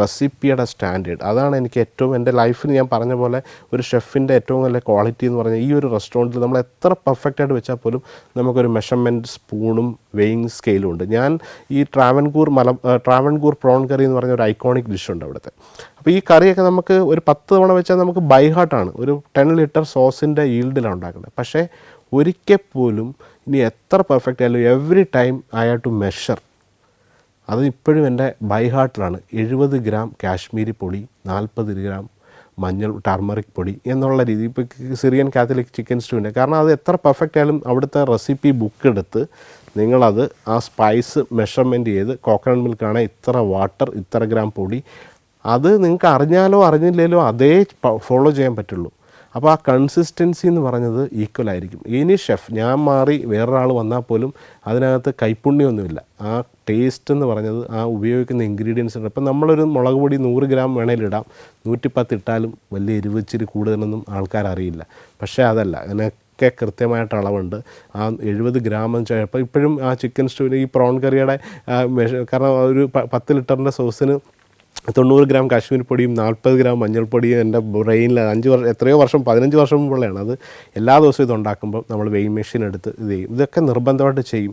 റെസിപ്പിയുടെ standard. അതാണ് എനിക്ക് ഏറ്റവും എന്റെ ലൈഫിൽ ഞാൻ പറഞ്ഞ പോലെ ഒരു ഷെഫിന്റെ ഏറ്റവും നല്ല ക്വാളിറ്റി എന്ന് പറഞ്ഞാൽ ഈ ഒരു റെസ്റ്റോറന്റിൽ നമ്മൾ എത്ര പെർഫെക്റ്റ് ആയിട്ട് വെച്ചാൽ പോലും നമുക്കൊരു മെഷർമെന്റ് സ്പൂണും വെയിങ് സ്കെയിലും ഉണ്ട്. ഞാൻ ഈ ട്രാവൻകൂർ മല ട്രാവൻകൂർ പ്രോൺ കറി എന്ന് പറഞ്ഞ ഒരു ഐക്കോണിക് ഡിഷ് ഉണ്ട് അവിടുത്തെ. അപ്പോൾ ഈ കറിയൊക്കെ നമുക്ക് ഒരു പത്ത് തവണ വെച്ചാൽ നമുക്ക് ബൈ ഹാർട്ടാണ് ഒരു ടെൻ ലിറ്റർ സോസിന്റെ ഈൽഡിലാണ് ഉണ്ടാക്കുന്നത്. പക്ഷേ ഒരിക്കൽ പോലും ഇനി എത്ര പെർഫെക്റ്റ് ആയാലും every time I have to measure അത് ഇപ്പോഴും എന്റെ ബൈ ഹാർട്ടിലാണ് എഴുപത് ഗ്രാം കാശ്മീരി പൊടി നാൽപ്പത് ഗ്രാം മഞ്ഞൾ ടർമറിക് പൊടി എന്നുള്ള രീതി. ഇപ്പോൾ സിറിയൻ കാത്തലിക് ചിക്കൻ സ്റ്റൂവിന്റെ കാരണം അത് എത്ര പെർഫെക്റ്റ് ആയാലും അവിടുത്തെ റെസിപ്പി ബുക്ക് എടുത്ത് നിങ്ങളത് ആ സ്പൈസ് മെഷർമെന്റ് ചെയ്ത് കോക്കനട്ട് മിൽക്കാണ് ഇത്ര വാട്ടർ ഇത്ര ഗ്രാം പൊടി. അത് നിങ്ങൾക്ക് അറിഞ്ഞാലോ അറിഞ്ഞില്ലേലോ അതേ ഫോളോ ചെയ്യാൻ പറ്റുള്ളൂ. അപ്പോൾ ആ കൺസിസ്റ്റൻസി എന്ന് പറഞ്ഞത് ഈക്വൽ ആയിരിക്കും. ഇനി ഷെഫ് ഞാൻ മാറി വേറൊരാൾ വന്നാൽ പോലും അതിനകത്ത് കൈപ്പുണ്യമൊന്നുമില്ല ആ ടേസ്റ്റ് എന്ന് പറഞ്ഞത് ആ ഉപയോഗിക്കുന്ന ഇൻഗ്രീഡിയൻസ് ഉണ്ട് ഇപ്പം നമ്മളൊരു മുളക് പൊടി നൂറ് ഗ്രാം വേണേലിടാം നൂറ്റിപ്പത്ത് ഇട്ടാലും വലിയ എരിവച്ചിരി കൂടുതലൊന്നും ആൾക്കാരറിയില്ല. പക്ഷേ അതല്ല അതിനൊക്കെ കൃത്യമായിട്ട് അളവുണ്ട്. ആ എഴുപത് ഗ്രാം എന്ന് വെച്ചാൽ ഇപ്പോൾ ഇപ്പോഴും ആ ചിക്കൻ സ്റ്റൂവിന് ഈ പ്രോൺ കറിയുടെ കാരണം ഒരു പത്ത് ലിറ്ററിന്റെ സോസിന് തൊണ്ണൂറ് ഗ്രാം കാശ്മീർ പൊടിയും നാൽപ്പത് ഗ്രാം മഞ്ഞൾപ്പൊടിയും എന്റെ ബ്രെയിനിൽ അഞ്ച് വർഷം എത്രയോ വർഷം പതിനഞ്ച് വർഷം മുമ്പുള്ളതാണ് അത് എല്ലാ ദിവസവും ഇത് ഉണ്ടാക്കുമ്പോൾ നമ്മൾ വെയിങ് മെഷീൻ എടുത്ത് ഇത് ചെയ്യും. ഇതൊക്കെ നിർബന്ധമായിട്ട് ചെയ്യും.